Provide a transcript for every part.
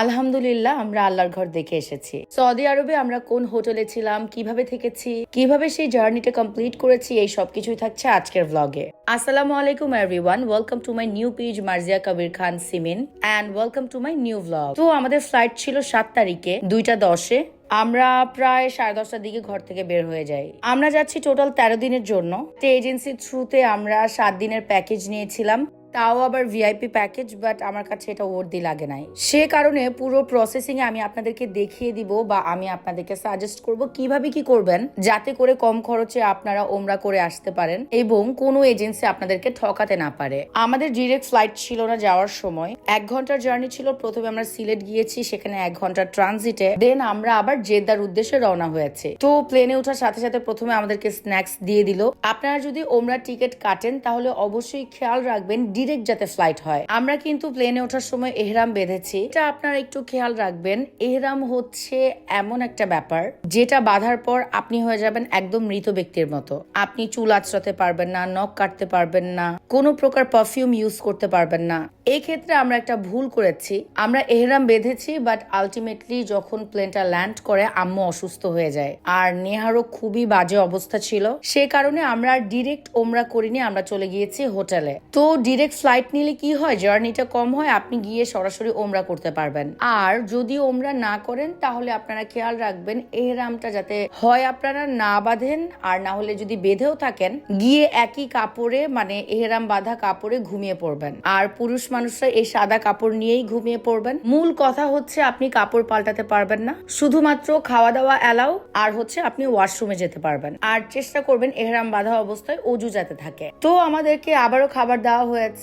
আলহামদুলিল্লাহ, আমরা আল্লাহর ঘর দেখে এসেছি। সৌদি আরবে আমরা কোন হোটেলে ছিলাম, কীভাবে থেকেছি, কীভাবে সেই জার্নিটা কমপ্লিট করেছি, এই সব কিছুই থাকছে আজকের ব্লগে আসসালামু আলাইকুম everyone welcome to my new page Marzia Kabir Khan Simin and welcome to my new blog তো আমাদের ফ্লাইট ছিল সাত তারিখে, দুইটা দশে। আমরা প্রায় সাড়ে দশটার দিকে ঘর থেকে বের হয়ে যাই। আমরা যাচ্ছি টোটাল তেরো দিনের জন্য। এজেন্সির থ্রুতে আমরা সাত দিনের প্যাকেজ নিয়েছিলাম। তাও আবার ভিআইপি প্যাকেজ বাট আমার কাছে এটা ওর্দি লাগে নাই। সে কারণে পুরো প্রসেসিং এ আমি আপনাদেরকে দেখিয়ে দিব বা আমি আপনাদেরকে সাজেস্ট করব কীভাবে কি করবেন, যাতে করে কম খরচে আপনারা ওমরা করে আসতে পারেন এবং কোনো এজেন্সি আপনাদেরকে ঠকাতে না পারে। আমাদের ডিরেক্ট ফ্লাইট ছিল না যাওয়ার সময়। এক ঘণ্টার জার্নি ছিল, প্রথমে আমরা সিলেট গিয়েছি, সেখানে এক ঘণ্টার ট্রানজিটে দেন আমরা আবার জেদ্দার উদ্দেশ্যে রওনা হয়েছে। তো প্লেনে ওঠার সাথে সাথে প্রথমে আমাদেরকে স্ন্যাক্স দিয়ে দিল। আপনারা যদি ওমরা টিকিট কাটেন, তাহলে অবশ্যই খেয়াল রাখবেন ডিরেক্ট যাতে ফ্লাইট হয়। আমরা কিন্তু প্লেনে ওঠার সময় এহরাম বেঁধেছি। এটা আপনারা একটু খেয়াল রাখবেন, এহরাম হচ্ছে এমন একটা ব্যাপার, যেটা বাঁধার পর আপনি হয়ে যাবেন একদম মৃত ব্যক্তির মতো। আপনি চুল আঁচড়াতে পারবেন না, নখ কাটতে পারবেন না, কোনো প্রকার পারফিউম ইউজ করতে পারবেন না। ক্ষেত্রে আমরা একটা ভুল করেছি। আমরা এহরাম বেঁধেছি বাট আলটিমেটলি যখন প্লেনটা ল্যান্ড করে, আম্মু অসুস্থ হয়ে যায়। আর নেহারও খুবই বাজে অবস্থা ছিল। সে কারণে আমরা ডিরেক্ট ওমরা করিনি, আমরা চলে গিয়েছি হোটেলে তো ডিরেক্ট ফ্লাইট নিলে কি হয়? জার্নিটা কম হয়, আপনি গিয়ে সরাসরি ওমরা করতে পারবেন। আর যদি ওমরা না করেন, তাহলে আপনারা খেয়াল রাখবেন, এহরামটা যাতে হয় আপনারা না বাঁধেন, আর না হলে যদি বেঁধেও থাকেন, গিয়ে একই কাপড়ে মানে এহরাম বাঁধা কাপড়ে ঘুমিয়ে পড়বেন। আর পুরুষ মানুষরা এই সাদা কাপড় নিয়েই ঘুমিয়ে পড়বেন। মূল কথা হচ্ছে, আপনি কাপড় পাল্টাতে পারবেন না। শুধুমাত্র খাওয়া দাওয়া এলাও আর হচ্ছে আপনি ওয়াশরুমে যেতে পারবেন। আর চেষ্টা করবেন, এহরাম বাঁধা অবস্থায় অজু যাতে থাকে। তো আমাদেরকে আবারও খাবার দেওয়া হয়েছে।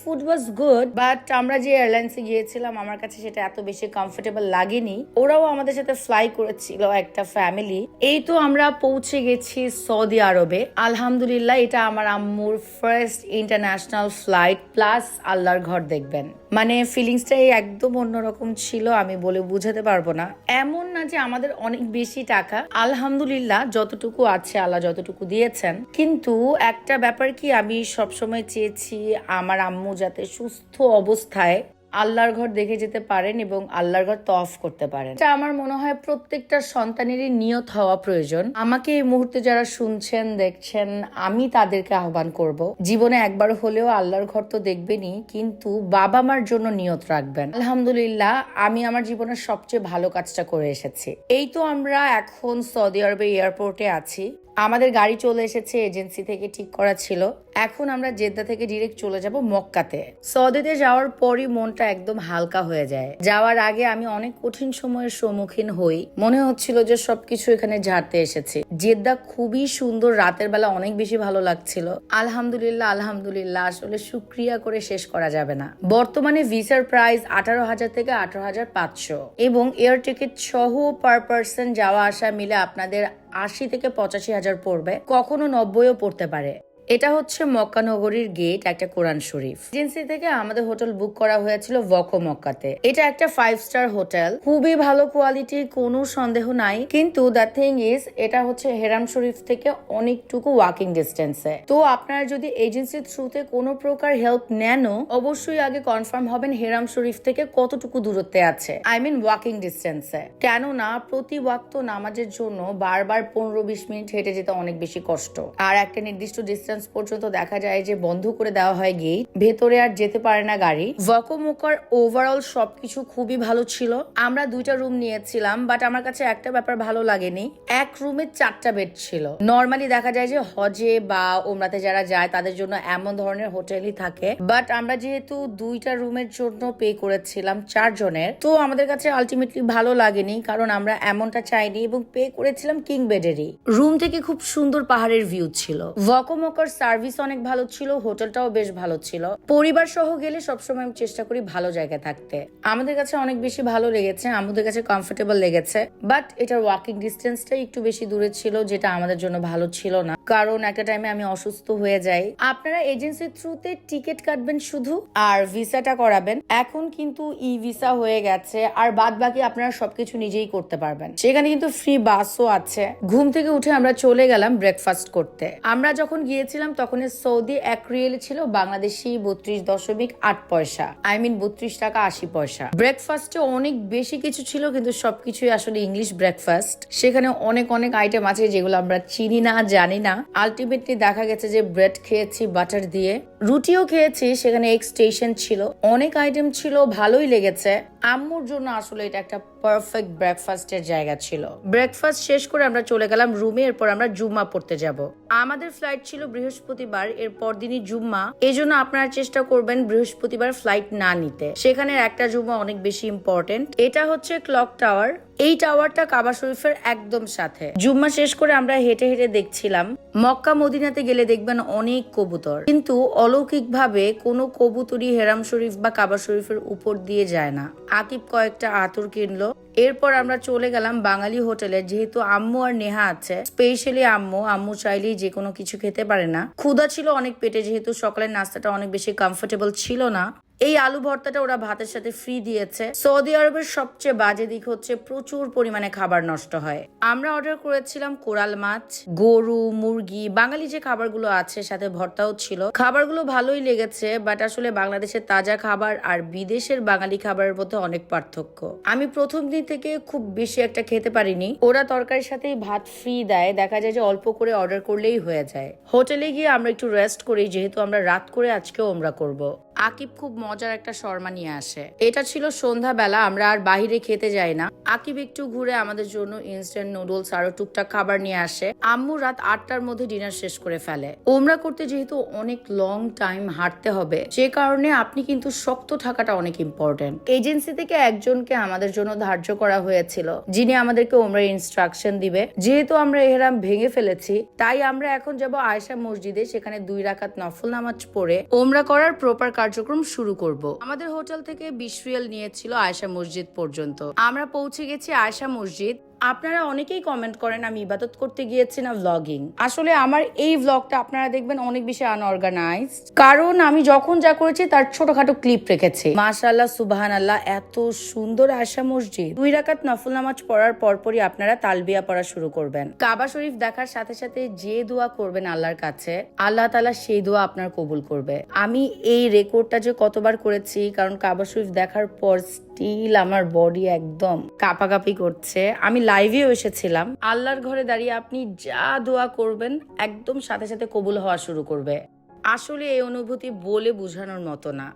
ফুড ওয়াজ গুড বাট আমরা যে এয়ারলাইন্সে গিয়েছিলাম, আমার কাছে সেটা এত বেশি কমফোর্টেবল লাগেনি। ওরাও আমাদের সাথে ফ্লাই করেছিল একটা ফ্যামিলি এই তো আমরা পৌঁছে গেছি সৌদি আরবে। আলহামদুলিল্লাহ, এটা আমার আম্মুর ফার্স্ট ইন্টারন্যাশনাল ফ্লাইট প্লাস আল্লাহর ঘর দেখবেন। মানে ফিলিংসটাই একদম অন্যরকম ছিল, আমি বলে বুঝাতে পারব না। এমন না যে আমাদের অনেক বেশি টাকা। আলহামদুলিল্লাহ, যতটুকু আছে আল্লাহ যতটুকু দিয়েছেন। কিন্তু একটা ব্যাপার কি, আমি সবসময় চেয়েছি আমার আম্মু যাতে সুস্থ অবস্থায় আল্লাহর ঘর দেখে যেতে পারেন এবং আল্লাহর ঘর তফ করতে পারেন। এটা আমার মনে হয় প্রত্যেকটা সন্তানেরই নিয়ত হওয়া প্রয়োজন। আমাকে এই মুহূর্তে যারা শুনছেন, দেখছেন, আমি তাদেরকে আহ্বান করব, জীবনে একবার হলেও আল্লাহর ঘর তো দেখবেনই, কিন্তু বাবা মার জন্য নিয়ত রাখবেন। আলহামদুলিল্লাহ, আমি আমার জীবনের সবচেয়ে ভালো কাজটা করে এসেছি। এই তো আমরা এখন সৌদি আরবে এয়ারপোর্টে আছি। আমাদের গাড়ি চলে এসেছে, এজেন্সি থেকে ঠিক করা ছিল। এখন আমরা জেদ্দা থেকে ডিরেক্ট চলে যাব মক্কাতে। সৌদিতে যাওয়ার পরই মনটা একদম হালকা হয়ে যায়। যাওয়ার আগে আমি অনেক কঠিন সময়ের সম্মুখীন হই। মনে হচ্ছিল যে সবকিছু এখানে ঝাড়তে এসেছি। জেদ্দা খুবই সুন্দর, রাতের বেলা অনেক বেশি ভালো লাগছিল। আলহামদুলিল্লাহ আলহামদুলিল্লাহ, আসলে সুক্রিয়া করে শেষ করা যাবে না। বর্তমানে ভিসার প্রাইস আঠারো হাজার থেকে আঠারো হাজার পাঁচশো। এবং এয়ার টিকিট সহ পার পার্সন যাওয়া আসা মিলে আপনাদের আশি থেকে পঁচাশি হাজার পড়বে কখনো নব্বইও পড়তে পারে। এটা হচ্ছে মক্কা নগরীর গেট একটা কোরআন শরীফ। এজেন্সি থেকে আমাদের হোটেল বুক করা হয়েছিল ভকো মক্কাতে। এটা একটা ফাইভ স্টার হোটেল খুবই ভালো কোয়ালিটির কোনো সন্দেহ নাই। কিন্তু দ্য থিং ইজ এটা হচ্ছে হেরাম শরীফ থেকে অনেকটুকু ওয়াকিং ডিস্টেন্সে তো আপনারা যদি এজেন্সির থ্রুতে কোনো প্রকার হেল্প নেনও অবশ্যই আগে কনফার্ম হবেন হেরাম শরীফ থেকে কতটুকু দূরত্বে আছে। আই মিন ওয়াকিং ডিস্টেন্সে কেননা প্রতি ওয়াক্ত নামাজের জন্য বারবার পনেরো বিশ মিনিট হেঁটে যেতে অনেক বেশি কষ্ট। আর একটা নির্দিষ্ট ডিস্টেন্স পর্যন্ত দেখা যায় যে বন্ধ করে দেওয়া হয় গেট ভেতরে আর যেতে পারে না গাড়ি। ভকোমোকার ওভারঅল সবকিছু খুবই ভালো ছিল। আমরা দুইটা রুম নিয়েছিলাম বাট আমার কাছে একটা ব্যাপার ভালো লাগেনি। এক রুমে চারটা বেড ছিল। নর্মালি দেখা যায় যে হজে বা ওমরাতে যারা যায়, তাদের জন্য এমন ধরনের হোটেলই থাকে। বাট আমরা যেহেতু দুইটা রুমের জন্য পে করেছিলাম চারজনের, তো আমাদের কাছে আলটিমেটলি ভালো লাগেনি, কারণ আমরা এমনটা চাইনি এবং পে করেছিলাম কিং বেডেরই রুম থেকে খুব সুন্দর পাহাড়ের ভিউ ছিল। ভকোমোকার সার্ভিস অনেক ভালো ছিল হোটেলটাও বেশ ভালো ছিল। পরিবার সহ গেলে সবসময় আমি চেষ্টা করি ভালো জায়গায় থাকতে। আমাদের কাছে অনেক বেশি ভালো লেগেছে, আমাদের কাছে কমফোর্টেবল লেগেছে বাট এটার ওয়াকিং ডিস্টেন্সটা একটু বেশি দূরে ছিল, যেটা আমাদের জন্য ভালো ছিল না। কারণ একটা টাইমে আমি অসুস্থ হয়ে যাই। আপনারা এজেন্সির থ্রুতে টিকিট কাটবেন শুধু আর ভিসাটা করাবেন। এখন কিন্তু ই ভিসা হয়ে গেছে, আর বাদ বাকি আপনারা সবকিছু নিজেই করতে পারবেন। সেখানে কিন্তু ফ্রি বাসও আছে। ঘুম থেকে উঠে আমরা চলে গেলাম ব্রেকফাস্ট করতে। আমরা যখন গিয়েছিলাম, তখন সৌদি এক রিয়েল ছিল, বাংলাদেশি বত্রিশ দশমিক আট পয়সা। আই মিন বত্রিশ টাকা আশি পয়সা। ব্রেকফাস্টে অনেক বেশি কিছু ছিল, কিন্তু সবকিছুই আসলে ইংলিশ ব্রেকফাস্ট সেখানে অনেক অনেক আইটেম আছে যেগুলো আমরা চিনি না, জানি না। আলটিমেটলি দেখা গেছে যে ব্রেড খেয়েছি বাটার দিয়ে। রুটিও খেয়েছি, সেখানে এগ স্টেশন ছিল। অনেক আইটেম ছিল, ভালোই লেগেছে। আম্মুর জন্য আসলে এটা একটা পারফেক্ট ব্রেকফাস্টের জায়গা ছিল। ব্রেকফাস্ট শেষ করে আমরা চলে গেলাম রুমে এরপর আমরা জুম্মা পড়তে যাব। আমাদের ফ্লাইট ছিল বৃহস্পতিবার এর পরদিনই জুম্মা। এই জন্য আপনারা চেষ্টা করবেন বৃহস্পতিবার ফ্লাইট না নিতে। সেখানে একটা জুম্মা অনেক বেশি ইম্পর্টেন্ট এটা হচ্ছে ক্লক টাওয়ার এই টাওয়ারটা কাবা শরীফের একদম সাথে। জুম্মা শেষ করে আমরা হেঁটে হেঁটে দেখছিলাম, মক্কা মদিনাতে গেলে দেখবেন অনেক কবুতর। কিন্তু অলৌকিকভাবে কোনো কবুতরই হেরাম শরীফ বা কাবা শরীফের উপর দিয়ে যায় না। আকিব কয়েকটা আতর কিনলো। এরপর আমরা চলে গেলাম বাঙালি হোটেলে, যেহেতু আম্মু আর নেহা আছে স্পেশালি আম্মু আম্মু চাইলেই যে কোনো কিছু খেতে পারে না। ক্ষুধা ছিল অনেক পেটে, যেহেতু সকালের নাস্তাটা অনেক বেশি কমফোর্টেবল ছিল না। এই আলু ভর্তাটা ওরা ভাতের সাথে ফ্রি দিয়েছে। সৌদি আরবের সবচেয়ে বাজে দিক হচ্ছে প্রচুর পরিমাণে খাবার নষ্ট হয়। আমরা অর্ডার করেছিলাম কোরাল মাছ, গরু, মুরগি, বাঙালি যে খাবারগুলো আছে, সাথে ভর্তাও ছিল। খাবারগুলো ভালোই লেগেছে বাট আসলে বাংলাদেশের তাজা খাবার আর বিদেশের বাঙালি খাবারের মধ্যে অনেক পার্থক্য। আমি প্রথম দিন থেকে খুব বেশি একটা খেতে পারিনি। ওরা তরকারির সাথেই ভাত ফ্রি দেয়, দেখা যায় যে অল্প করে অর্ডার করলেই হয়ে যায়। হোটেলে গিয়ে আমরা একটু রেস্ট করি, যেহেতু আমরা রাত করে আজকেও আমরা করব। আকিব খুব মজার একটা শর্মা নিয়ে আসে। এটা ছিল সন্ধ্যাবেলা, আমরা আর বাহিরে খেতে যাই না। আকিব একটু ঘুরে আমাদের জন্য ইনস্ট্যান্ট নুডলস আরও টুকটাক খাবার নিয়ে আসে। আম্মু রাত আটটার মধ্যে ডিনার শেষ করে ফেলে। ওমরা করতে যেহেতু অনেক লং টাইম হাঁটতে হবে, যে কারণে আপনি কিন্তু শক্ত থাকাটা অনেক ইম্পর্টেন্ট এজেন্সি থেকে একজনকে আমাদের জন্য ধার্য করা হয়েছিল, যিনি আমাদেরকে ওমরা ইনস্ট্রাকশন দিবে। যেহেতু আমরা এহরাম ভেঙে ফেলেছি, তাই আমরা এখন যাব আয়সা মসজিদে, সেখানে দুই রাকাত নফল নামাজ পড়ে। ওমরা করার প্রপার কার্যক্রম শুরু করব। আমাদের হোটেল থেকে বিশ রিয়াল নিয়েছিল আয়সা মসজিদ পর্যন্ত। আমরা পৌঁছে গেছি আয়সা মসজিদ। আপনারা অনেকেই কমেন্ট করেন, আমি ইবাদত করতে গিয়েছি না ভ্লগিং আসলে আমার এই ভ্লগটা আপনারা দেখবেন অনেক বেশি আনঅর্গানাইজড কারণ আমি যখন যা করেছি, তার ছোটখাটো ক্লিপ রেখেছি। মাশাআল্লাহ সুবাহান আল্লাহ এত সুন্দর আশা মসজিদ। দুই রাকাত নফল নামাজ পড়ার পরপরই আপনারা তালবিয়া পড়া শুরু করবেন। কাবা শরীফ দেখার সাথে সাথে যে দোয়া করবেন আল্লাহর কাছে, আল্লাহ তালা সেই দোয়া আপনার কবুল করবে। আমি এই রেকর্ডটা যে কতবার করেছি, কারণ কাবা শরীফ দেখার পর স্টিল আমার বডি একদম কাপাকাপি করছে। আমি লাইভেও এসেছিলাম। আল্লাহর ঘরে দাঁড়িয়ে আপনি যা দোয়া করবেন, একদম সাথে সাথে কবুল হওয়া শুরু করবে। আসলে এই অনুভূতি বলে বোঝানোর মতো না।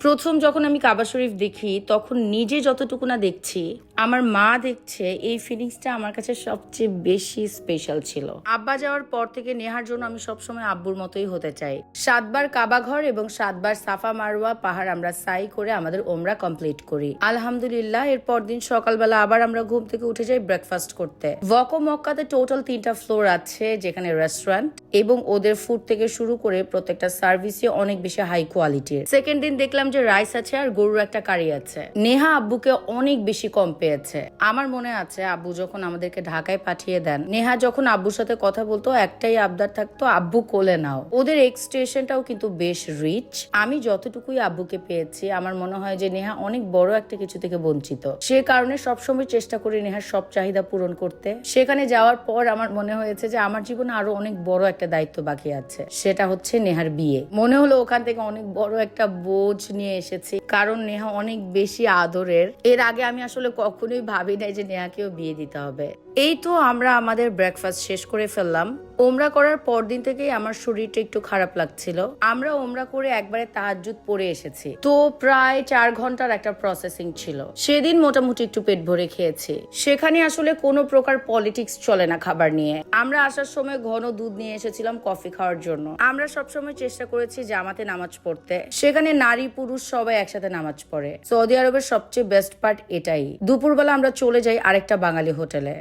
প্রথম যখন আমি কাবা শরীফ দেখি, তখন নিজে যতটুকু না দেখছি আমার মা দেখছে, এই ফিলিংসটা আমার কাছে সবচেয়ে বেশি স্পেশাল ছিল। আব্বা যাওয়ার পর থেকে নেহার জন্য আমি সবসময় আব্বুর মতোই হতে চাই। সাতবার কাবা ঘর এবং সাতবার সাফা মারওয়া পাহাড় আমরা সাই করে আমাদের ওমরা কমপ্লিট করি। আলহামদুলিল্লাহ এর পরদিন সকালবেলা আবার আমরা ঘুম থেকে উঠে যাই ব্রেকফাস্ট করতে। ওয়াকো মক্কাতে টোটাল তিনটা ফ্লোর আছে, যেখানে রেস্টুরেন্ট এবং ওদের ফুড থেকে শুরু করে প্রত্যেকটা সার্ভিসই অনেক বেশি হাই কোয়ালিটির সেকেন্ড দিন দেখলাম যে রাইস আছে আর গরুর একটা কারি আছে। নেহা আব্বুকে অনেক বেশি কম পেয়েছে। আমার মনে আছে, আব্বু যখন আমাদেরকে ঢাকায় পাঠিয়ে দেন, নেহা যখন আব্বুর সাথে কথা বলতো, একটাই আবদার থাকতো, আব্বু কোলে নাও। ওদের এক্সটেশনটাও কিন্তু বেশ রিচ আমি যতটুকুই আব্বুকে পেয়েছি, আমার মনে হয় যে নেহা অনেক বড় একটা কিছু থেকে বঞ্চিত। সে কারণে সবসময় চেষ্টা করি নেহার সব চাহিদা পূরণ করতে। সেখানে যাওয়ার পর আমার মনে হয়েছে যে আমার জীবনে আরও অনেক বড় একটা দায়িত্ব বাকি আছে। সেটা হচ্ছে নেহার বিয়ে। মনে হলো ওখান থেকে অনেক বড় একটা বোঝ নিয়ে এসেছি, কারণ নেহা অনেক বেশি আদরের। এর আগে আমি আসলে কখনোই ভাবি নাই যে নেহাকেও বিয়ে দিতে হবে। এই তো আমরা আমাদের ব্রেকফাস্ট শেষ করে ফেললাম। ওমরা করার পরদিন থেকেই আমার শরীরটা একটু খারাপ লাগছিল। আমরা ওমরা করে একবারে তাহাজুদ পরে এসেছি। তো প্রায় চার ঘণ্টার একটা প্রসেসিং ছিল। সেদিন মোটামুটি একটু পেট ভরে খেয়েছি। সেখানে আসলে কোনো প্রকার পলিটিক্স চলে না খাবার নিয়ে। আমরা আসার সময় ঘন দুধ নিয়ে এসেছিলাম কফি খাওয়ার জন্য। আমরা সবসময় চেষ্টা করেছি জামাতে নামাজ পড়তে। সেখানে নারী পুরুষ সবাই একসাথে নামাজ পড়ে। সৌদি আরবের সবচেয়ে বেস্ট পার্ট এটাই। দুপুরবেলা আমরা চলে যাই আরেকটা বাঙালি হোটেলে।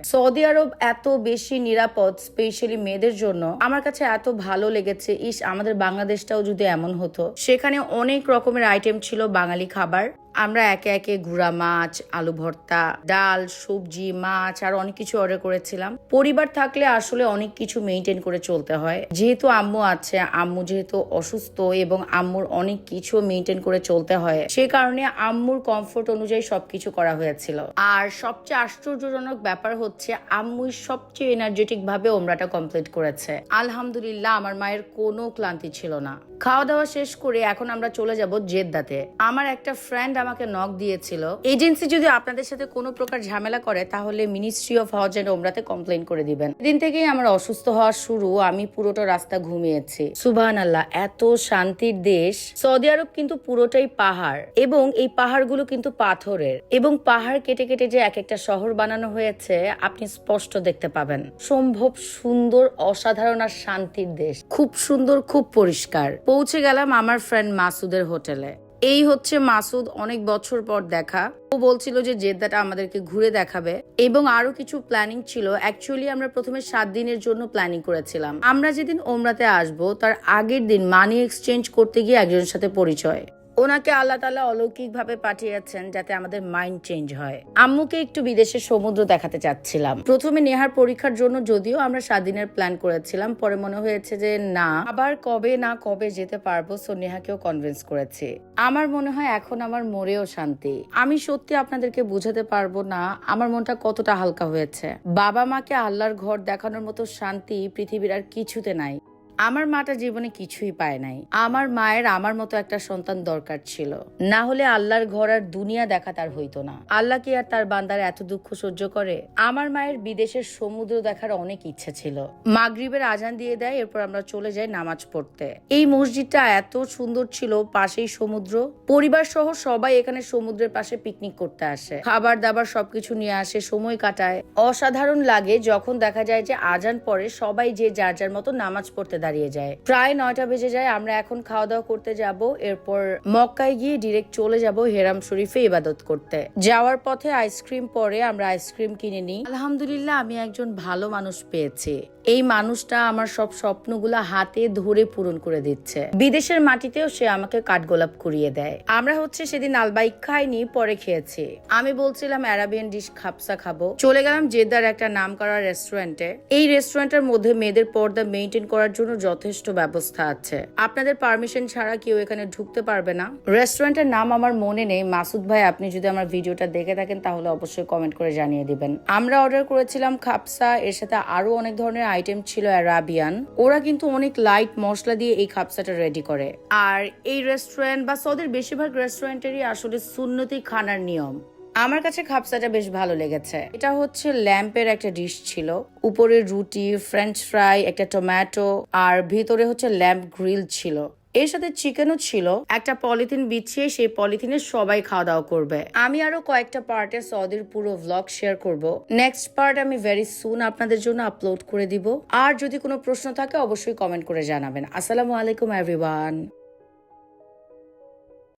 আরব এত বেশি নিরাপদ স্পেশালি মেয়েদের জন্য, আমার কাছে এত ভালো লেগেছে। ইস, আমাদের বাংলাদেশটাও যদি এমন হতো। সেখানে অনেক রকমের আইটেম ছিল বাঙালি খাবার। আমরা একে একে গুড়া মাছ, আলু ভর্তা, ডাল, সবজি, মাছ আর অনেক কিছু অর্ডার করেছিলাম। পরিবার থাকলে আসলে অনেক কিছু মেনটেন করে চলতে হয়। যেহেতু আম্মু আছে, আম্মু যেহেতু অসুস্থ এবং আম্মুর অনেক কিছু মেনটেন করে চলতে হয়, সে কারণে আম্মুর কমফোর্ট অনুযায়ী সবকিছু করা হয়েছিল। আর সবচেয়ে আশ্চর্যজনক ব্যাপার হচ্ছে, আম্মুই সবচেয়ে এনার্জেটিক ভাবে ওমরাটা কমপ্লিট করেছে। আলহামদুলিল্লাহ, আমার মায়ের কোনো ক্লান্তি ছিল না। খাওয়া দাওয়া শেষ করে এখন আমরা চলে যাব জেদ্দাতে। আমার একটা ফ্রেন্ড আমাকে নক দিয়েছিল। এজেন্সি যদি আপনাদের সাথে কোনো প্রকার ঝামেলা করে, তাহলে মিনিস্ট্রি অফ হজ এন্ড ওমরাতে কমপ্লেন করে দিবেন। দিন থেকেই আমার অসুস্থ হওয়া শুরু, আমি পুরোটা রাস্তা ঘুমিয়েছি। সুবাহান আল্লাহ এত শান্তির দেশ। সৌদি আরব কিন্তু পুরোটাই পাহাড়, এবং এই পাহাড়গুলো কিন্তু পাথরের। এবং পাহাড় কেটে কেটে যে এক একটা শহর বানানো হয়েছে, আপনি স্পষ্ট দেখতে পাবেন। সম্ভব সুন্দর, অসাধারণ আর শান্তির দেশ। খুব সুন্দর, খুব পরিষ্কার। পৌঁছে গেলাম আমার ফ্রেন্ড মাসুদের হোটেলে এই হচ্ছে মাসুদ অনেক বছর পর দেখা। ও বলছিল যে জেদ্দাটা আমাদেরকে ঘুরে দেখাবে এবং আরও কিছু প্ল্যানিং ছিল। অ্যাকচুয়ালি আমরা প্রথমে সাত দিনের জন্য প্ল্যানিং করেছিলাম। আমরা যেদিন ওমরাতে আসব, তার আগের দিন মানি এক্সচেঞ্জ করতে গিয়ে একজনের সাথে পরিচয়। ওনাকে আল্লাহ তালা অলৌকিক ভাবে পাঠিয়েছেন যাতে আমাদের মাইন্ড চেঞ্জ হয়। আম্মুকে একটু বিদেশের সমুদ্র দেখাতে চাচ্ছিলাম। প্রথমে নেহার পরীক্ষার জন্য যদিও আমরা সাত দিনের প্ল্যান করেছিলাম, পরে মনে হয়েছে যে না, আবার কবে না কবে যেতে পারব সো নেহাকেও কনভিন্স করেছি। আমার মনে হয় এখন আমার মরেও শান্তি। আমি সত্যি আপনাদেরকে বুঝাতে পারব না, আমার মনটা কতটা হালকা হয়েছে। বাবা মাকে আল্লাহর ঘর দেখানোর মতো শান্তি পৃথিবীর আর কিছুতে নাই। আমার মাটা জীবনে কিছুই পায় নাই। আমার মায়ের আমার মতো একটা সন্তান দরকার ছিল। না হলে আল্লাহর ঘর আর দুনিয়া দেখা তার হইতো না। আল্লাহ কি আর তার বান্দার এত দুঃখ সহ্য করে? আমার মায়ের বিদেশের সমুদ্র দেখার অনেক ইচ্ছা ছিল। মাগরিবের আজান দিয়ে দেয়, এরপর আমরা চলে যাই নামাজ পড়তে। এই মসজিদটা এত সুন্দর ছিল, পাশেই সমুদ্র। পরিবার সহ সবাই এখানে সমুদ্রের পাশে পিকনিক করতে আসে। খাবার দাবার সবকিছু নিয়ে আসে, সময় কাটায়। অসাধারণ লাগে যখন দেখা যায় যে আজান পরে সবাই যে যার যার মতো নামাজ পড়তে দাঁড়িয়ে যায়। প্রায় নয়টা বেজে যায়, আমরা এখন খাওয়া দাওয়া করতে যাব, এরপর মক্কায় গিয়ে ডিরেক্ট চলে যাব হেরাম শরীফে ইবাদত করতে। যাওয়ার পথে আইসক্রিম পরে আমরা আইসক্রিম কিনে নিই। আলহামদুলিল্লাহ, আমি একজন ভালো মানুষ পেয়েছি। এই মানুষটা আমার সব স্বপ্নগুলো হাতে ধরে পূরণ করে দিচ্ছে। বিদেশের মাটিতেও সে আমাকে কাঠগোলাপ করিয়ে দেয়। আমরা হচ্ছে সেদিন আলবাই খাইনি পরে খেয়েছি। আমি বলছিলাম, অ্যারাবিয়ান ডিশ খাপসা খাব। চলে গেলাম জেদ্দার একটা নাম করা রেস্টুরেন্টে এই রেস্টুরেন্টের মধ্যে মেয়েদের পর্দা মেনটেন করার জন্য যথেষ্ট ব্যবস্থা আছে। আপনাদের পারমিশন ছাড়া কেউ এখানে ঢুকতে পারবে না। রেস্টুরেন্টের নাম আমার মনে নেই। মাসুদ ভাই, আপনি যদি আমার ভিডিওটা দেখে থাকেন, তাহলে অবশ্যই কমেন্ট করে জানিয়ে দিবেন। আমরা অর্ডার করেছিলাম খাপসা এর সাথে আরও অনেক ধরনের আইটেম ছিল অ্যারাবিয়ান ওরা কিন্তু অনেক লাইট মশলা দিয়ে এই খাপসাটা রেডি করে। আর এই রেস্টুরেন্ট বা সৌদের বেশিরভাগ রেস্টুরেন্টেরই আসলে সুন্নতি খানার নিয়ম। আমার কাছে খাপসাটা বেশ ভালো লেগেছে। এটা হচ্ছে ল্যাম্পের একটা ডিশ ছিল। উপরে রুটি, ফ্রেঞ্চ ফ্রাই, একটা টমেটো, আর ভিতরে হচ্ছে ল্যাম্প গ্রিল ছিল। এর সাথে চিকেনও ছিল। একটা পলিথিন বিছিয়ে সেই পলিথিনে সবাই খাওয়া দাওয়া করবে। আমি আরও কয়েকটা পার্টে সৌদির পুরো ভ্লগ শেয়ার করব। নেক্সট পার্ট আমি ভেরি সুন আপনাদের জন্য আপলোড করে দিব। আর যদি কোনো প্রশ্ন থাকে, অবশ্যই কমেন্ট করে জানাবেন। আসসালামু আলাইকুম এভরিওয়ান